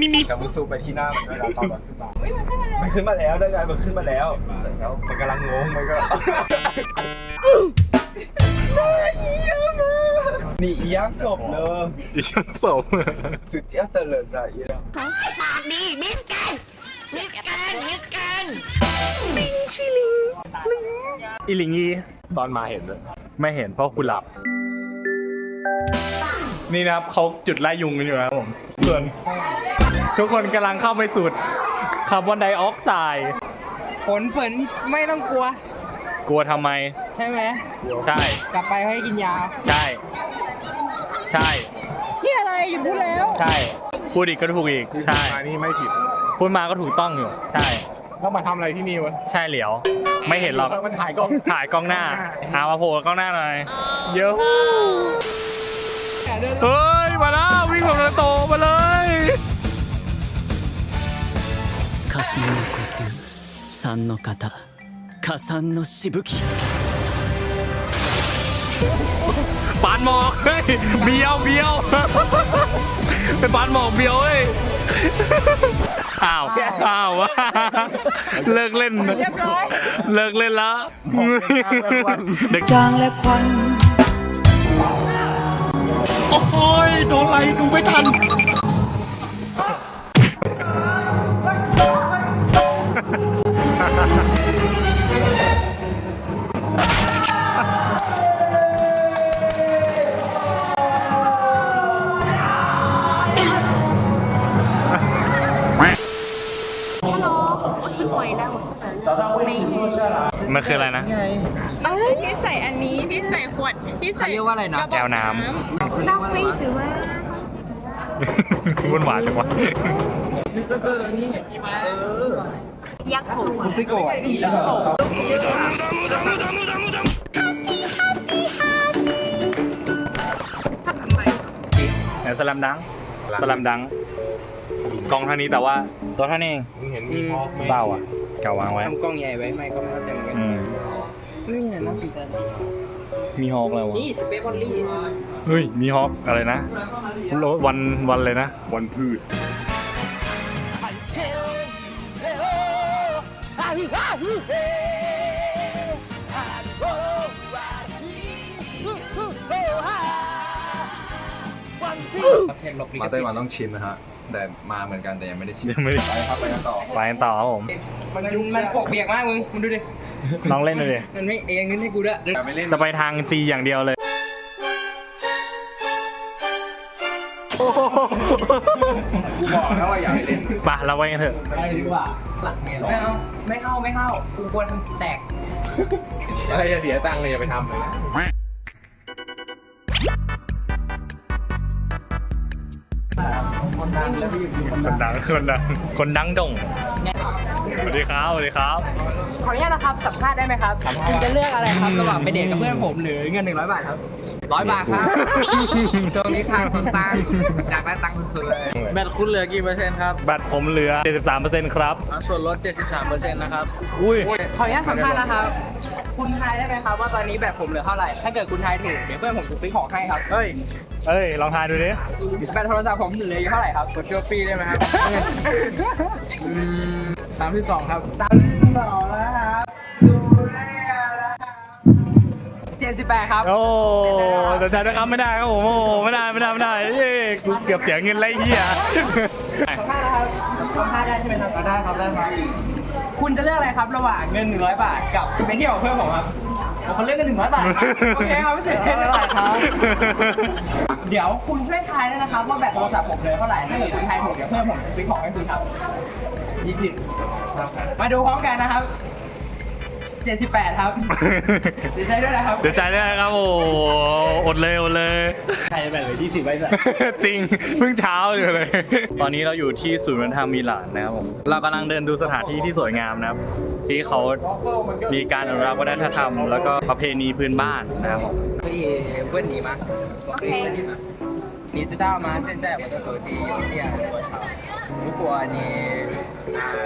มีมีแต่มึงซูมไปที่หน้ามันด้วยนะตอนมันขึ้นมามันขึ้นมาแล้วได้ไงมันขึ้นมาแล้วแล้วมันกำลังงงมันก็นี่อียักษ์ศพเลยอีกสองสุดยอดเตลิดอะอียักษ์ปากดีมิสกันมิสกันมิสกันอีหลิงอีตอนมาเห็นเลยไม่เห็นเพราะคุณหลับ นี่นะครับเขาจุดไล่ยุงกันอยู่นะครับผมส่วน ทุกคนกำลังเข้าไปสูดคาร์บอนไดออกไซด์ฝนฝนไม่ต้องกลัว กลัวทำไม ใช่ไหม ใช่ กลับไปให้กินยา ใช่ ใช่ ที่อะไรอยู่พูดแล้ว ใช่ พูดอีกก็ถูกอีก ใช่มานี่ไม่ผิด พูดมาก็ถูกต้องอยู่ ใช่ แล้วมาทำอะไรที่นี่วะ ใช่เหลียว ไม่เห็นหรอก มันถ่ายกล้อง ถ่ายกล้องหน้าเอามาโผล่กล้องหน้าหน่อย เยอะเฮ้ 霞の呼吸三の型加算のしぶき ปานหมอกเฮ้ยเบียวเบียวเป็นปานหมอกเบียวเฮ้ยอ้าวอ้าวเลิกเล่นเลิกเล่นแล้วเด็ก จางและควัน มัน คืออะไรนะเอ้ยพี่ใส่อันนี้พี่ใส่ขวดพี่ใส่เขาเรียกว่าอะไรนะกบแก้วน้นอกไม่ถือว่าำวุ่นวายจังวะ ยักษ์โกมุซิโกะอียักษ์ไหนสลัมดังสลัมดัง กล้องเท่านี้แต่ว่าตัวเท่านี้เองมึงเห็นมีฮอกไหมเศร้าอะ เก่าวางไว้ ทำกล้องใหญ่ไว้ไหมก็ไม่เข้าใจเหมือนกันอืม ไม่มีอะไรน่าสนใจเลยมีฮอกอะไรวะนี่สเปซบอลลี่เฮ้ย มีฮอกอะไรนะ วันวันเลยนะ วันพืช เทนลบลิมาขไต้สิทหวันธิ์ต้องชิมนะฮะ แต่มาเหมือนกันแต่ยังไม่ได้ชิมยังไม่ได้ ไปครับไปกันต่อ ไปกันต่อครับผม มันมันปกเปียกมากมึงมึงดูดิ ลองเล่นดูดิ มันไม่เองขึ้นให้กูด้วยไม่เล่นจะไปทางจีอย่างเดียวเลย กูบอกแล้วว่าอย่าไปเล่นไปเราไปกันเถอะ ไปดีกว่าไม่เอาไม่เข้าไม่เข้ากูกลัวทำแตกอะไรจะเสียตังค์เลยอย่าไปทำเลยคนดังคนดังคนดังดงสวัสดีครับสวัสดีครับ ขออนุญาตนะครับสัมภาษณ์ได้ไหมครับคุณจะเลือกอะไรครับระหว่างไปเดทกับเพื่อนผมหรือเงิน100บาทครับ ร้อยบาทครับ ช่วงนี้ทางสนตังค์อยากได้ตังค์สุดๆเลยแบตคุณเหลือกี่เปอร์เซ็นต์ครับบัตรผมเหลือ 73%ครับส่วนลด 73เปอร์เซ็นต์นะครับ อุ้ย ขออนุญาตสัมภาษณ์นะครับ คุณทายได้ไหมครับว่าตอนนี้แบตผมเหลือเท่าไหร่ ถ้าเกิดคุณทายถูกเดี๋ยวเพื่อนผมจะซื้อของให้ครับ เฮ้ย เอ้ย ลองทายดูดิ แบตโทรศัพท์ผมเหลืออยู่เท่าไหร่ครับกดเชื่อปีได้ไหมครับสามที่สองครับสามที่สองแล้ว 78 ครับ โอ้แต่แต่นะครับไม่ได้ครับผมโอ้ไม่ได้ไม่ได้ไม่ได้เย้กูเกือบเสียเงินไรเหี้ยสัมภาษณ์นครับสัมภาษณ์ได้ใช่ไหมครับได้ครับได้ครับคุณจะเลือกอะไรครับระหว่างเงิน 100 บาทกับไปเที่ยวเพื่อนผมครับผมก็เลือกเงิน 100 บาทครับโอเคครับไม่เสียเงิน100บาทครับ เดี๋ยวคุณช่วยทายด้วยนะครับว่าแบตโทรศัพท์ผมเลยเท่าไหร่ถ้าเกิดคุณทายผมเดี๋ยวเพื่อนผมซื้อของให้คุณครับยี่สิบมาดูพร้อมกันนะครับ 78 ครับดีใจด้วยนะครับ เดี๋ยวใจได้ครับโอ้อดเลยอดเลย ใครจะแบ่งเลย20ไว้สัก จริงเพิ่งเช้าอยู่เลย ตอนนี้เราอยู่ที่ศูนย์วัฒนธรรมมิลานนะครับผม เรากำลังเดินดูสถานที่ที่สวยงามนะครับ ที่เขามีการอนุรักษ์วัฒนธรรม แล้วก็ประเพณีพื้นบ้านนะครับผม 可以问你吗？我可以问你吗？你知道吗？现在我的手机有电多少？如果你 啊、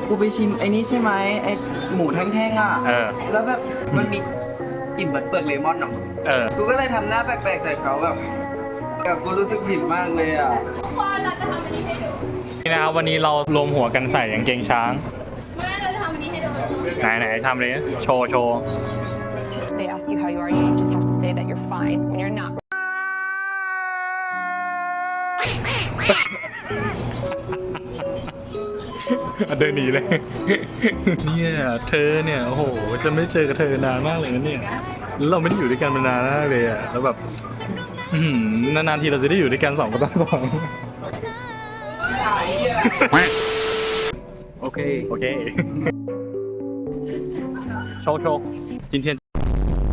กูกูไปชิมไอ้นี้ใช่ไหมไอ้หมูแท่งๆอะ เออ แล้วแบบมันมีกลิ่นเหมือนเปลือกเลมอนอะเออ กูก็เลยทำหน้าแปลกๆใส่เขาแบบแบบกูรู้สึกผิดมากเลยอะนี่นะครับวันนี้เรารวมหัวกันใส่กางเกงช้าง ไม่เราจะทำอันนี้ให้ดู ไหนไหนทำเลยโชว์โชว์ they ask you how you are, you just have to say that you're fine when you're not. เดินหนีเลย เนี่ยเธอเนี่ยโอ้โหจะไม่เจอกับเธอนานมากเลยนะเนี่ยแล้วเราไม่ได้อยู่ด้วยกันมานานมากเลยอะแล้วแบบนานๆทีเราจะได้อยู่ด้วยกันสองกับสองโอเค โอเคโชคโชค今天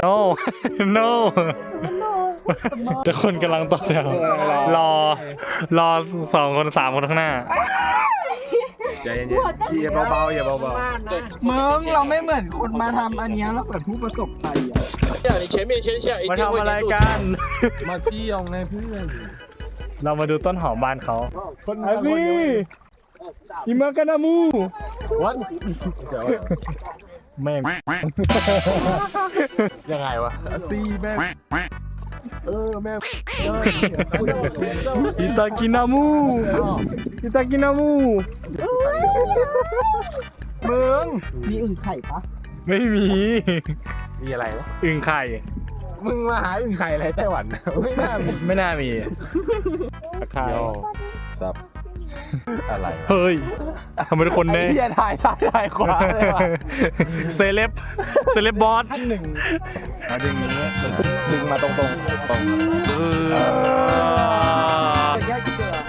no no ทุกคนกำลังต่อแถวรอ รอสองคนสามคนข้างหน้าอย่าเบาๆอย่าเบามึงเราไม่เหมือนคนมาทำอันเนี้ยเราเหมือนผู้ประสบภัยอะๆอย่างนี้เชนเมียนเชนเชียมาทำอะไรกัน มาเที่ยวไงเพื่อน เรามาดูต้นหอมบ้านเขาอาซีอิมากานามูวัดแม่ง ยังไงวะซีแม่งเออแม่งอิตากินามูอิตากินามูมึงมีอึ่งไข่ปะไม่มี มีอะไรวะอึ่งไข่ มึงมาหาอึ่งไข่อะไรไต้หวัน ไม่น่ามีไม่น่ามีตะไคร้ซับ อะไรเฮ้ยทำไมทุกคนเนี่ยเฮียถ่ายซ้ายถ่ายขวาเลยว่ะเซเลบเซเลบบอสหนึ่งเอาดึงอย่างเงี้ยดึงมาตรงๆตรงจะแยกกี่เดือน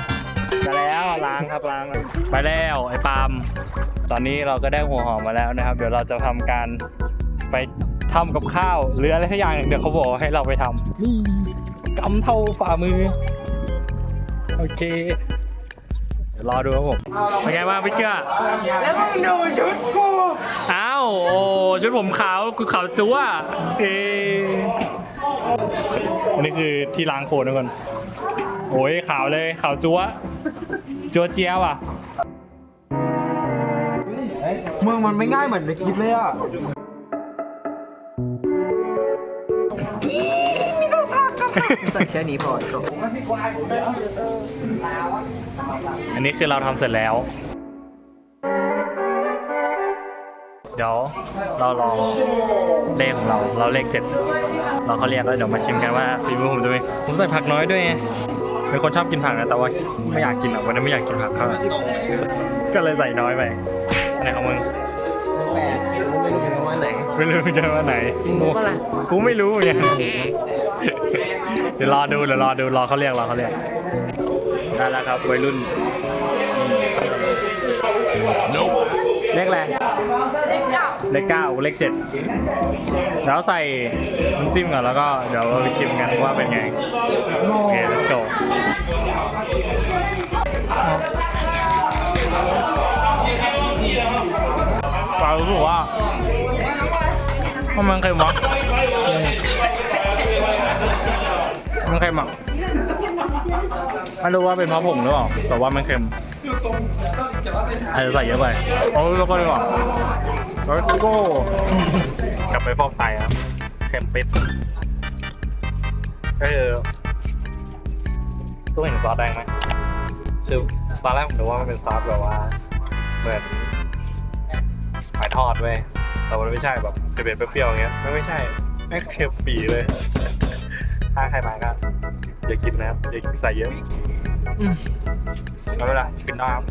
ไปแล้วล้างครับล้างไปแล้วไอ้ปาล์มตอนนี้เราก็ได้หัวหอมมาแล้วนะครับ เดี๋ยวเราจะทำการไปทำกับข้าวหรืออะไรสักอย่างเดี๋ยวเขาบอกให้เราไปทำนี่กำเท่าฝ่ามือ โอเคเดี๋ยว รอดูครับผมเป็นไงบ้างพี่เกื้อแล้วมึงดูชุดกูอ้าวโอ้ชุดผมขาวคือขาวจั๊วเออันนี้คือที่ล้างโคลนทุกคนโอ้ยขาวเลยขาวจั๊วจั๊วเจี๊ยบอะมึงมันไม่ง่ายเหมือนในคลิปเลยอะใส่แค่นี้พอจบ อันนี้คือเราทำเสร็จแล้ว เดี๋ยวเราลองเลขของเรา เราเลขเจ็ดเราเขาเรียกแล้วเดี๋ยวมาชิมกันว่าฝีมือผมจะเป็นผมใส่ผักน้อยด้วยไงเป็นคนชอบกินผักนะแต่ว่าไม่อยากกินอะวันนี้ไม่อยากกินผักเท่าไหร่ก็เลยใส่น้อยไปอันไหนของมึงว่าไหนไม่รู้เหมือนกันว่าไหนกูกูไม่รู้เหมือนกันเดี๋ยวรอดูเดี๋ยวรอดูรอเขาเรียกรอเขาเรียก ได้แล้วครับวัยรุ่นเลขอะไรเลขเก้าเลขเจ็ดแล้วใส่น้ำจิ้มก่อนแล้วก็เดี๋ยวเราไปชิมกันว่าเป็นไง โอเค let's go ปารู้สึกว่ามันเค็มวะมันเค็มอะ ไม่รู้ว่าเป็นเพราะผมหรือเปล่า แต่ว่ามันเค็มอาจจะใส่เยอะไปเอาแล้วก็ดีกว่าแล้วก็กลับไปฟอกไตครับเค็มปิดก็คือตู้เห็นซอสแดงไหมคือตอนแรกผมนึกว่ามันเป็นซอสแบบว่าเหมือนหอยทอดเว้ยแต่มันไม่ใช่แบบเผ็ดๆเปรี้ยวๆอย่างเงี้ยไม่ไม่ใช่ไม่เค็มปีเลย ถ้าใครมาก็ อย่ากินนะครับอย่าใส่เยอะอืมแล้วเวลากินได้ครับ